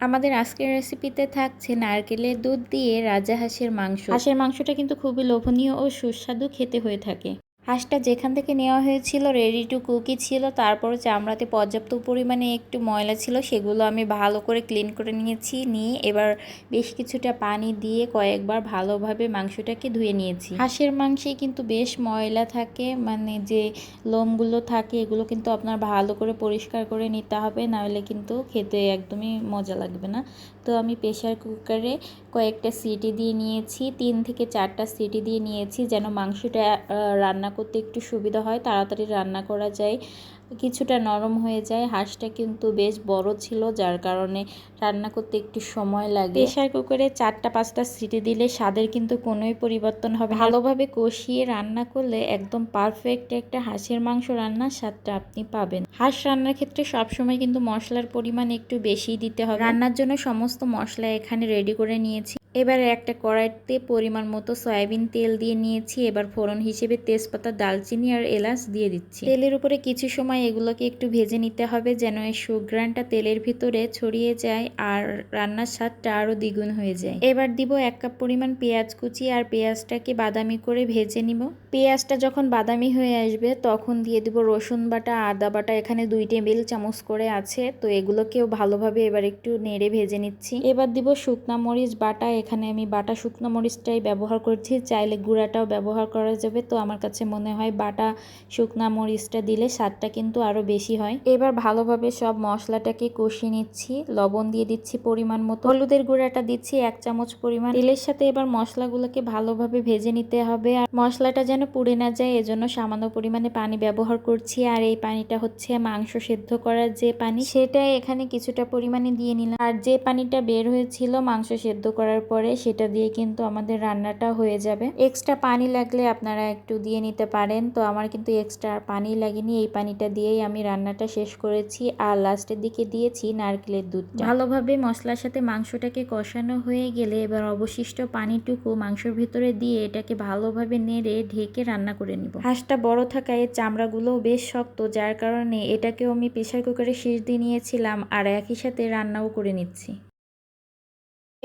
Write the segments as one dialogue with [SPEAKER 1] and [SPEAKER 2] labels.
[SPEAKER 1] আমাদের আজকের রেসিপিতে থাকছে নারকেলের দুধ দিয়ে রাজা হাঁসের মাংস। হাঁসের মাংসটা কিন্তু খুবই লোভনীয় ও সুস্বাদু খেতে হয়ে থাকে। হাঁসটা যেখান থেকে নেওয়া হয়েছিল রেডি টু কুকি ছিল। তারপর চামড়াতে পর্যাপ্ত পরিমাণে একটু ময়লা ছিল, সেগুলো আমি ভালো করে ক্লিন করে নিয়েছি, নিয়ে এবার বেশ কিছুটা পানি দিয়ে কয়েকবার ভালোভাবে মাংসটাকে ধুয়ে নিয়েছি। হাঁসের মাংসে কিন্তু বেশ ময়লা থাকে মানে যে লোমগুলো থাকে, এগুলো কিন্তু আপনার ভালো করে পরিষ্কার করে নিতে হবে, নাহলে কিন্তু খেতে একদমই মজা লাগবে না। তো আমি প্রেশার কুকারে কয়েকটা সিটি দিয়ে নিয়েছি, তিন থেকে চারটা সিটি দিয়ে নিয়েছি, যেন মাংসটা রান্না করতে একটু সুবিধা হয় তাড়াতাড়ি রান্না করা যায় কিছুটা নরম হয়ে যায় হাঁসটা কিন্তু বেশ বড় ছিল যার কারণে রান্না করতে একটু সময় লাগে। প্রেশার কুকারে চারটা পাঁচটা সিটি দিলে স্বাদের কিন্তু কোনোই পরিবর্তন হবে ভালোভাবে কষিয়ে রান্না করলে একদম পারফেক্ট একটা হাঁসের মাংস রান্নার স্বাদটা আপনি পাবেন। হাঁস রান্নার ক্ষেত্রে সবসময় কিন্তু মশলার পরিমাণ একটু বেশি দিতে হবে। রান্নার জন্য সমস্ত মশলা এখানে রেডি করে নিয়েছি। এবারে একটা কড়াইতে পরিমাণ মতো সয়াবিন তেল দিয়ে নিয়েছি। এবার ফোড়ন হিসেবে তেজপাতা দালচিনি আর এলাচ দিয়ে দিচ্ছি। তেলের উপরে কিছু সময় এগুলোকে একটু ভেজে নিতে হবে যেন এই সুগ্রানটা তেলের ভিতরে ছড়িয়ে যায় আর রান্নার স্বাদটা আরও দ্বিগুণ হয়ে যায়। এবার দিব এক কাপ পরিমাণ পেঁয়াজ কুচি আর পেঁয়াজটাকে বাদামি করে ভেজে নিব। পেঁয়াজটা যখন বাদামি হয়ে আসবে তখন দিয়ে দিব রসুন বাটা, আদা বাটা, এখানে দুই টেবিল চামচ করে আছে। তো এগুলোকেও ভালোভাবে এবার একটু নেড়ে ভেজে নিচ্ছি। এবার দিব শুকনা মরিচ বাটা এখানে আমি বাটা শুকনো মরিচটাই ব্যবহার করছি, চাইলে গুঁড়াটাও ব্যবহার করা যাবে। তো আমার কাছে মনে হয় বাটা শুকনা মরিচটা দিলে স্বাদটা কিন্তু আরও বেশি হয়। এবার ভালোভাবে সব মশলাটাকে কষিয়ে নিচ্ছি, লবণ দিয়ে দিচ্ছি পরিমাণ মতো। হলুদের গুঁড়াটা দিচ্ছি এক চামচ পরিমাণ। তেলের সাথে এবার মশলাগুলোকে ভালোভাবে ভেজে নিতে হবে। আর মশলাটা যেন পুড়ে না যায়, এজন্য সামান্য পরিমাণে পানি ব্যবহার করছি। আর এই পানিটা হচ্ছে মাংস সেদ্ধ করার যে পানি সেটাই এখানে কিছুটা পরিমাণে দিয়ে নিলাম। আর যে পানিটা বের হয়েছিল মাংস সেদ্ধ করার পরে সেটা দিয়ে কিন্তু আমাদের রান্নাটা হয়ে যাবে। এক্সট্রা পানি লাগলে আপনারা একটু দিয়ে নিতে পারেন। তো আমার কিন্তু এক্সট্রা পানি লাগেনি। এই পানিটা দিয়েই আমি রান্নাটা শেষ করেছি। আর লাস্টের দিকে দিয়েছি নারকেলের দুধ ভালোভাবে মশলার সাথে মাংসটাকে কষানো হয়ে গেলে এবার অবশিষ্ট পানিটুকু মাংসের ভিতরে দিয়ে এটাকে ভালোভাবে নেড়ে ঢেকে রান্না করে নিব। হাঁসটা বড় থাকায় চামড়াগুলোও বেশ শক্ত যার কারণে এটাকেও আমি প্রেশার কুকারে শীষ দিয়ে নিয়েছিলাম। আর একই সাথে রান্নাও করে নিচ্ছি।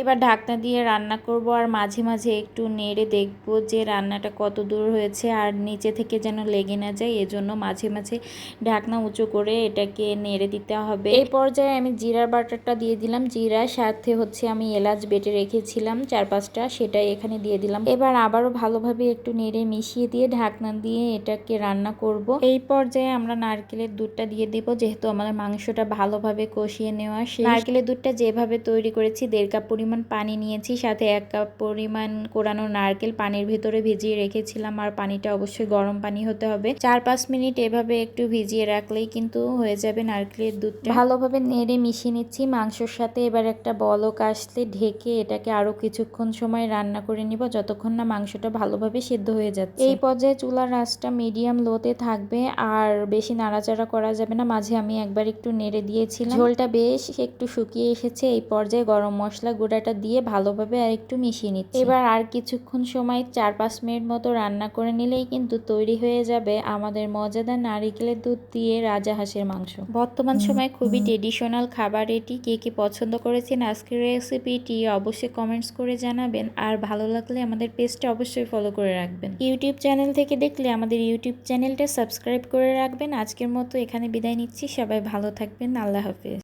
[SPEAKER 1] এবার ঢাকনা দিয়ে রান্না করব আর মাঝে মাঝে একটু নেড়ে দেখব যে রান্নাটা কত দূর হয়েছে আর নিচে থেকে যেন লেগে না যায়। এজন্য মাঝে মাঝে ঢাকনা উঁচু করে এটাকে নেড়ে দিতে হবে। এই পর্যায়ে আমি জিরার বাটারটা দিয়ে দিলাম। জিরা সাথে হচ্ছে আমি এলাচ বেটে রেখেছিলাম চার পাঁচটা সেটাই এখানে দিয়ে দিলাম। এবার আবারও ভালোভাবে একটু নেড়ে মিশিয়ে দিয়ে ঢাকনা দিয়ে এটাকে রান্না করব। এই পর্যায়ে আমরা নারকেলের দুধটা দিয়ে দিব, যেহেতু আমাদের মাংসটা ভালোভাবে কষিয়ে নেওয়া সেই নারকেলের দুধটা যেভাবে তৈরি করেছি, দেড় কাপ পরিমাণ পানি নিয়েছি, সাথে এক কাপ পরিমাণ কোরানো নারকেল পানির ভিতরে ভিজিয়ে রেখেছিলাম। আর পানিটা অবশ্যই গরম পানি হতে হবে। চার পাঁচ মিনিট এভাবে একটু ভিজিয়ে রাখলেই কিন্তু হয়ে যাবে নারকেলের দুধটা। ভালোভাবে নেড়ে মিশিয়ে নিচ্ছি মাংসর সাথে। এবার একটা বলক আসলে ঢেকে এটাকে আরও কিছুক্ষণ সময় রান্না করে নিব, যতক্ষণ না মাংসটা ভালোভাবে সিদ্ধ হয়ে যাচ্ছে। এই পর্যায়ে চুলার আঁচটা মিডিয়াম লোতে থাকবে। আর বেশি নাড়াচাড়া করা যাবে না। মাঝে আমি একবার একটু নেড়ে দিয়েছিলাম। ঝোলটা বেশ একটু শুকিয়ে এসেছে। এই পর্যায়ে গরম মশলা গুঁড়াটা দিয়ে ভালোভাবে আর একটু মিশিয়ে নিচ্ছি। এবার আর কিছুক্ষণ সময় চার পাঁচ মিনিট মতো রান্না করে নিলেই কিন্তু তৈরি হয়ে যাবে আমাদের মজাদার নারিকেলের দুধ দিয়ে রাজা হাঁসের মাংস। বর্তমান সময় খুবই ট্রেডিশনাল খাবার এটি। কে কে পছন্দ করেছেন আজকের রেসিপিটি অবশ্যই কমেন্টস করে জানাবেন। আর ভালো লাগলে আমাদের পেজটা অবশ্যই ফলো করে রাখবেন। ইউটিউব চ্যানেল থেকে দেখলে আমাদের ইউটিউব চ্যানেলটা সাবস্ক্রাইব করে রাখবেন। আজকের মতো এখানে বিদায় নিচ্ছি। সবাই ভালো থাকবেন। আল্লাহ হাফেজ।